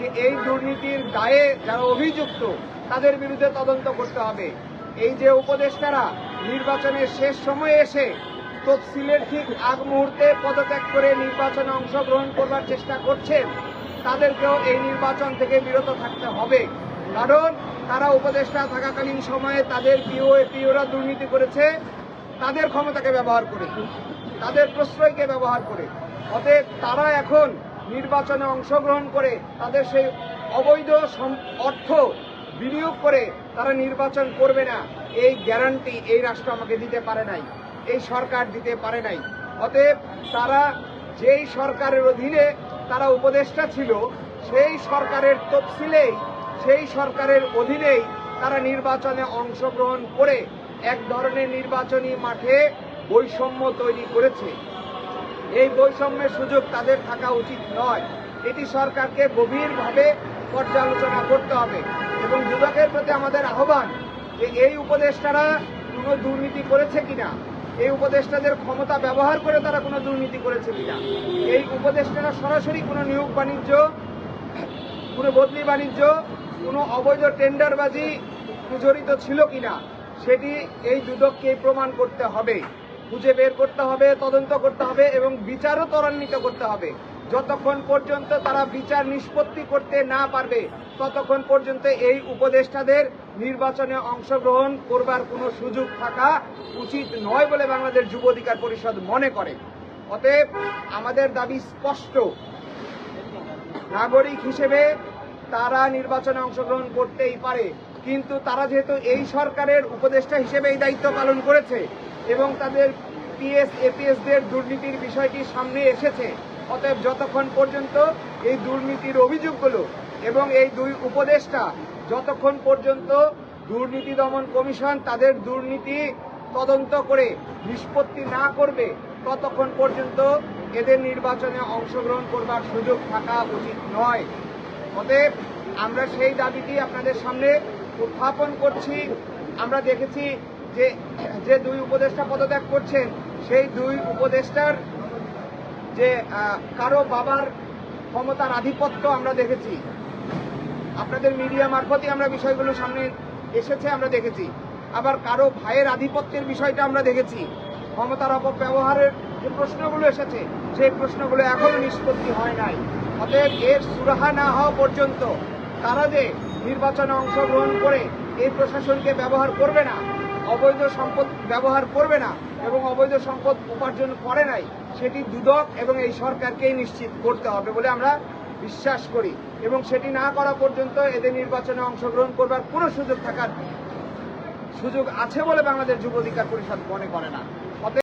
যে এই দুর্নীতির দায়ে যারা অভিযুক্ত, তাদের বিরুদ্ধে তদন্ত করতে হবে। এই যে উপদেষ্টারা নির্বাচনের শেষ সময়ে এসে তফসিলের ঠিক আগ মুহূর্তে পদত্যাগ করে নির্বাচনে অংশগ্রহণ করবার চেষ্টা করছেন, তাদেরকেও এই নির্বাচন থেকে বিরত থাকতে হবে। কারণ তারা উপদেষ্টা থাকাকালীন সময়ে তাদের পিও এপিওরা দুর্নীতি করেছে, তাদের ক্ষমতাকে ব্যবহার করে, তাদের প্রশ্রয়কে ব্যবহার করে। অতএব তারা এখন নির্বাচনে অংশগ্রহণ করে তাদের সেই অবৈধ অর্থ বিনিয়োগ করে তারা নির্বাচন করবে না। এই গ্যারান্টি এই রাষ্ট্র আমাকে দিতে পারে নাই, এই সরকার দিতে পারে নাই। অতএব তারা যেই সরকারের অধীনে তারা উপদেষ্টা ছিল, সেই সরকারের তফসিলেই, সেই সরকারের অধীনেই তারা নির্বাচনে অংশগ্রহণ করে এক ধরনের নির্বাচনী মাঠে বৈষম্য তৈরি করেছে। এই বৈষম্যের সুযোগ তাদের থাকা উচিত নয়। এটি সরকারকে গভীরভাবে পর্যালোচনা করতে হবে এবং যুবকের প্রতি আমাদের আহ্বান যে এই উপদেষ্টারা কোনো দুর্নীতি করেছে কিনা, এই উপদেষ্টাদের ক্ষমতা ব্যবহার করে তারা কোনো দুর্নীতি করেছে কিনা, এই উপদেষ্টারা সরাসরি কোনো নিয়োগ বাণিজ্য, কোনো বদলি বাণিজ্য, কোনো অবৈধ টেন্ডারবাজি জড়িত ছিল কিনা, সেটি এই দুদককে প্রমাণ করতে হবে। খুঁজে বের করতে হবে, তদন্ত করতে হবে এবং বিচারও ত্বরান্বিত করতে হবে। যতক্ষণ পর্যন্ত তারা বিচার নিষ্পত্তি করতে না পারবে, ততক্ষণ পর্যন্ত এই উপদেষ্টাদের নির্বাচনে অংশগ্রহণ করবার কোনো সুযোগ থাকা উচিত নয় বলে বাংলাদেশ যুব অধিকার পরিষদ মনে করে। অতএব আমাদের দাবি স্পষ্ট। নাগরিক হিসেবে তারা নির্বাচনে অংশগ্রহণ করতেই পারে, কিন্তু তারা যেহেতু এই সরকারের উপদেষ্টা হিসেবে এই দায়িত্ব পালন করেছে এবং তাদের পিএস এপিএস দের দুর্নীতির বিষয়টি সামনে এসেছে। অতএব যতক্ষণ পর্যন্ত এই দুর্নীতির অভিযোগগুলো এবং এই দুই উপদেষ্টা যতক্ষণ পর্যন্ত দুর্নীতি দমন কমিশন তাদের দুর্নীতি তদন্ত করে নিষ্পত্তি না করবে, ততক্ষণ পর্যন্ত এদের নির্বাচনে অংশগ্রহণ করবার সুযোগ থাকা উচিত নয়। অতএব আমরা সেই দাবিটি আপনাদের সামনে উত্থাপন করছি। আমরা দেখেছি যে যে দুই উপদেষ্টা পদত্যাগ করছেন, সেই দুই উপদেষ্টার যে কারও বাবার ক্ষমতার আধিপত্য আমরা দেখেছি। আপনাদের মিডিয়া মারফতই আমরা বিষয়গুলো সামনে এসেছে, আমরা দেখেছি। আবার কারও ভাইয়ের আধিপত্যের বিষয়টা আমরা দেখেছি। ক্ষমতার অপব্যবহারের যে প্রশ্নগুলো এসেছে, সেই প্রশ্নগুলো এখনও নিষ্পত্তি হয় নাই। অতএব এর সুরাহা না হওয়া পর্যন্ত তারা যে নির্বাচনে অংশগ্রহণ করে এই প্রশাসনকে ব্যবহার করবে না অবৈধ সম্পদ ব্যবহার করবে না এবং অবৈধ সম্পদ উপার্জন করে নাই, সেটি দুদক এবং এই সরকারকেই নিশ্চিত করতে হবে বলে আমরা বিশ্বাস করি এবং সেটি না করা পর্যন্ত এদের নির্বাচনে অংশগ্রহণ করবার কোনো সুযোগ থাকার সুযোগ আছে বলে বাংলাদেশ যুব অধিকার পরিষদ মনে করে না।